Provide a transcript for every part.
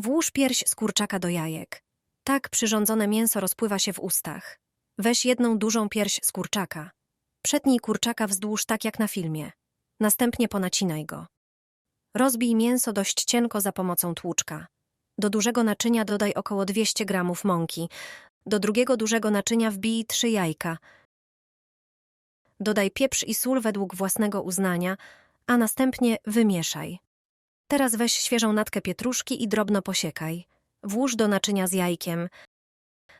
Włóż pierś z kurczaka do jajek. Tak przyrządzone mięso rozpływa się w ustach. Weź jedną dużą pierś z kurczaka. Przetnij kurczaka wzdłuż tak jak na filmie. Następnie ponacinaj go. Rozbij mięso dość cienko za pomocą tłuczka. Do dużego naczynia dodaj około 200 gramów mąki. Do drugiego dużego naczynia wbij trzy jajka. Dodaj pieprz i sól według własnego uznania, a następnie wymieszaj. Teraz weź świeżą natkę pietruszki i drobno posiekaj. Włóż do naczynia z jajkiem.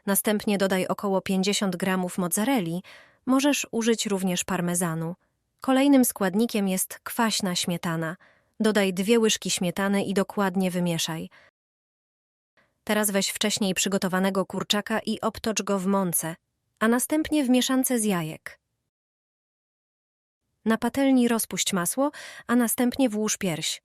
Następnie dodaj około 50 gramów mozzarelli. Możesz użyć również parmezanu. Kolejnym składnikiem jest kwaśna śmietana. Dodaj dwie łyżki śmietany i dokładnie wymieszaj. Teraz weź wcześniej przygotowanego kurczaka i obtocz go w mące, a następnie w mieszance z jajek. Na patelni rozpuść masło, a następnie włóż pierś.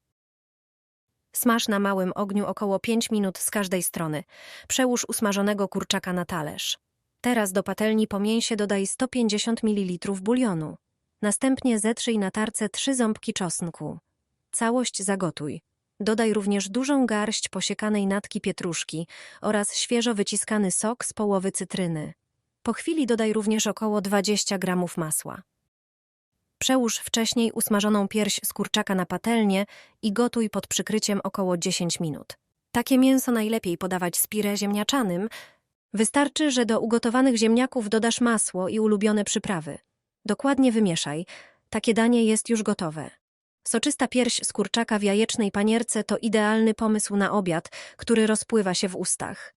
Smaż na małym ogniu około 5 minut z każdej strony. Przełóż usmażonego kurczaka na talerz. Teraz do patelni po mięsie dodaj 150 ml bulionu. Następnie zetrzyj na tarce trzy ząbki czosnku. Całość zagotuj. Dodaj również dużą garść posiekanej natki pietruszki oraz świeżo wyciskany sok z połowy cytryny. Po chwili dodaj również około 20 gramów masła. Przełóż wcześniej usmażoną pierś z kurczaka na patelnię i gotuj pod przykryciem około 10 minut. Takie mięso najlepiej podawać z pire ziemniaczanym. Wystarczy, że do ugotowanych ziemniaków dodasz masło i ulubione przyprawy. Dokładnie wymieszaj. Takie danie jest już gotowe. Soczysta pierś z kurczaka w jajecznej panierce to idealny pomysł na obiad, który rozpływa się w ustach.